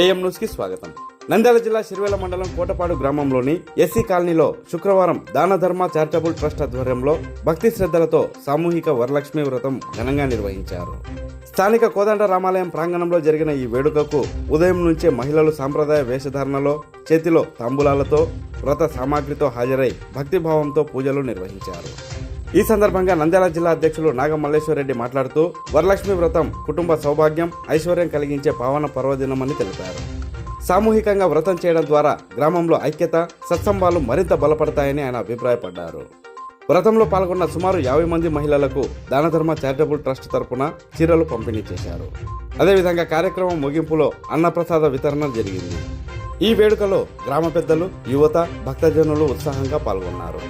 AM న్యూస్కి స్వాగతం. నంద్యాల జిల్లా సిరివెల మండలం కోటపాడు గ్రామంలోని ఎస్సీ కాలనీలో శుక్రవారం దాన ధర్మ చారిటబుల్ ట్రస్ట్ ఆధ్వర్యంలో భక్తి శ్రద్ధలతో సామూహిక వరలక్ష్మి వ్రతం ఘనంగా నిర్వహించారు. స్థానిక కోదండ రామాలయం ప్రాంగణంలో జరిగిన ఈ వేడుకకు ఉదయం నుంచే మహిళలు సాంప్రదాయ వేషధారణలో చేతిలో తాంబూలాలతో వ్రత సామాగ్రితో హాజరై భక్తిభావంతో పూజలు నిర్వహించారు. ఈ సందర్భంగా నంద్యాల జిల్లా అధ్యక్షులు నాగమల్లేశ్వరరెడ్డి మాట్లాడుతూ వరలక్ష్మి వ్రతం కుటుంబ సౌభాగ్యం ఐశ్వర్యం కలిగించే పావన పర్వదినమని తెలిపారు. సామూహికంగా వ్రతం చేయడం ద్వారా గ్రామంలో ఐక్యత సత్సంబాలు మరింత బలపడతాయని ఆయన అభిప్రాయపడ్డారు. వ్రతంలో పాల్గొన్న సుమారు యాభై మంది మహిళలకు దానధర్మ చారిటబుల్ ట్రస్ట్ తరపున చీరలు పంపిణీ చేశారు. అదేవిధంగా కార్యక్రమం ముగింపులో అన్నప్రసాద వితరణ జరిగింది. ఈ వేడుకలో గ్రామ పెద్దలు యువత భక్తజనులు ఉత్సాహంగా పాల్గొన్నారు.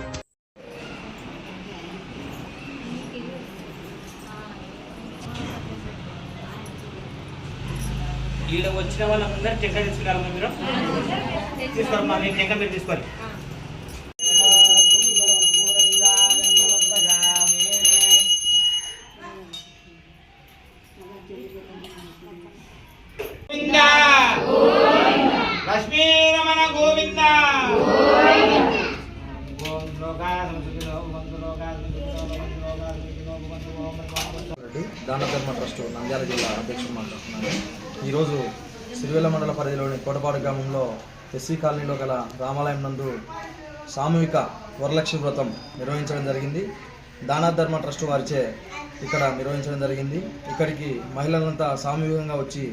వీళ్ళు వచ్చిన వాళ్ళందరూ టెంక తీసుకురాలమ్మా మీరు? తీసుకోరమ్మా మీ టెంక మీరు తీసుకోరు లక్ష్మీ! దానధర్మ ట్రస్ట్ నంద్యాల జిల్లా అధ్యక్షుడు మాట్లాడుతున్నాను ఈరోజు సిరివెల్ల మండల పరిధిలోని కోటపాడు గ్రామంలో ఎస్సీ కాలనీలో గల రామాలయం నందు సామూహిక వరలక్ష్మి వ్రతం నిర్వహించడం జరిగింది. దానధర్మ ట్రస్ట్ వారిచే ఇక్కడ నిర్వహించడం జరిగింది. ఇక్కడికి మహిళలంతా సామూహికంగా వచ్చి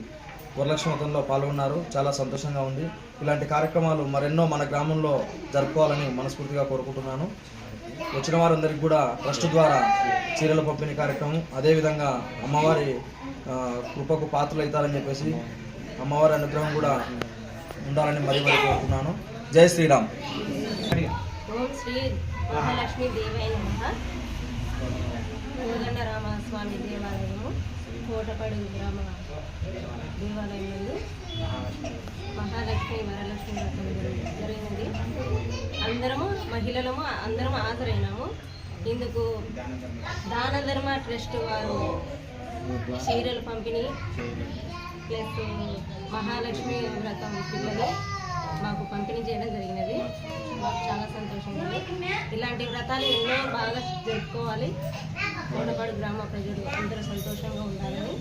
వరలక్ష్మి వ్రతంలో పాల్గొన్నారు. చాలా సంతోషంగా ఉంది. ఇలాంటి కార్యక్రమాలు మరెన్నో మన గ్రామంలో జరుపుకోవాలని మనస్ఫూర్తిగా కోరుకుంటున్నాను. వచ్చిన వారందరికీ కూడా ట్రస్ట్ ద్వారా చీరల పంపిణీ కార్యక్రమం అదేవిధంగా అమ్మవారి కృపకు పాత్రలు అవుతారని చెప్పేసి అమ్మవారి అనుగ్రహం కూడా ఉండాలని మరీ మరీ కోరుతున్నాను జై శ్రీరామ్. శ్రీ మహాలక్ష్మి దేవాలయము. కోటపాడు గ్రామ దేవాలయం నుండి మహాలక్ష్మి వరలక్ష్మి వ్రతం జరిగింది అందరము మహిళలము అందరము హాజరైనాము. ఇందుకు దాన ధర్మ ట్రస్ట్ వారు చీరలు పంపిణీ ప్లస్ మహాలక్ష్మి వ్రతం పిల్లలు మాకు పంపిణీ చేయడం జరిగినది. మాకు చాలా సంతోషంగా ఉంది. ఇలాంటి వ్రతాలు ఎన్నో బాగా జరుపుకోవాలి. కోటపాడు గ్రామ ప్రజలు అందరూ సంతోషంగా ఉండాలని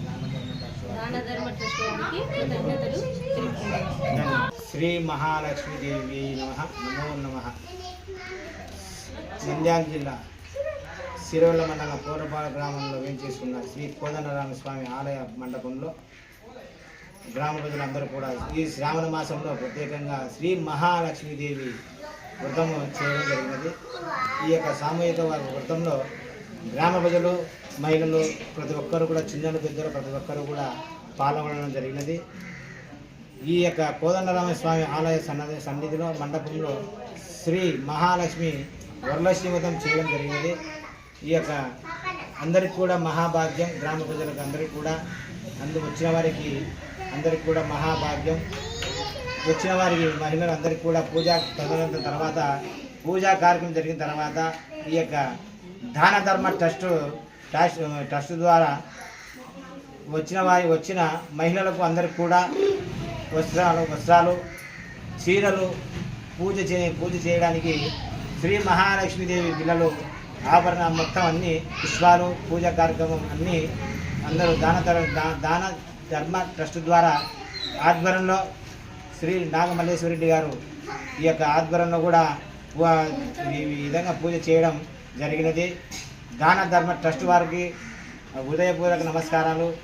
దాన ధర్మ ట్రస్ట్ వారికి కృతజ్ఞతలు తెలుపుతున్నాను శ్రీ మహాలక్ష్మీదేవి నమ నమో నమ. నంద్యాల జిల్లా సిరోల మండలం కోరపాల గ్రామంలో వేయించేసుకున్న శ్రీ కోదండరామ స్వామి ఆలయ మండపంలో గ్రామ ప్రజలందరూ కూడా ఈ శ్రావణ మాసంలో ప్రత్యేకంగా శ్రీ మహాలక్ష్మీదేవి వ్రతం చేయడం జరిగినది. ఈ యొక్క సామూహిక వ్రతంలో గ్రామ ప్రజలు మహిళలు ప్రతి ఒక్కరు కూడా చిన్నలు పెద్దలు ప్రతి ఒక్కరు కూడా పాల్గొనడం జరిగినది. ఈ యొక్క కోదండరామ స్వామి ఆలయ సన్నది సన్నిధిలో మండపంలో శ్రీ మహాలక్ష్మి వరలక్ష్మి వ్రతం చేయడం జరిగినది. ఈ యొక్క అందరికి కూడా మహాభాగ్యం గ్రామ ప్రజలకు అందరికీ కూడా. అందు వచ్చిన వారికి అందరికి కూడా మహాభాగ్యం. వచ్చిన వారికి మహిళలు అందరికీ కూడా పూజ తదనంతర తర్వాత పూజా కార్యక్రమం జరిగిన తర్వాత ఈ యొక్క దాన ధర్మ ట్రస్ట్ ట్రస్ట్ ట్రస్ట్ ద్వారా వచ్చిన వారి వచ్చిన మహిళలకు అందరికి కూడా వస్త్రాలు వస్త్రాలు చీరలు పూజ చే పూజ చేయడానికి శ్రీ మహాలక్ష్మీదేవి పిల్లలు ఆభరణ మొత్తం అన్ని పుష్పాలు పూజ కార్యక్రమం అన్నీ అందరూ దాన దా- దాన ధర్మ ట్రస్ట్ ద్వారా ఆధ్వర్యంలో శ్రీ నాగమల్లేశ్వరరెడ్డి గారు ఈ యొక్క ఆధ్వర్యంలో కూడా ఈ విధంగా పూజ చేయడం జరిగినది. దాన ధర్మ ట్రస్ట్ వారికి ఉదయపూర్వక నమస్కారాలు.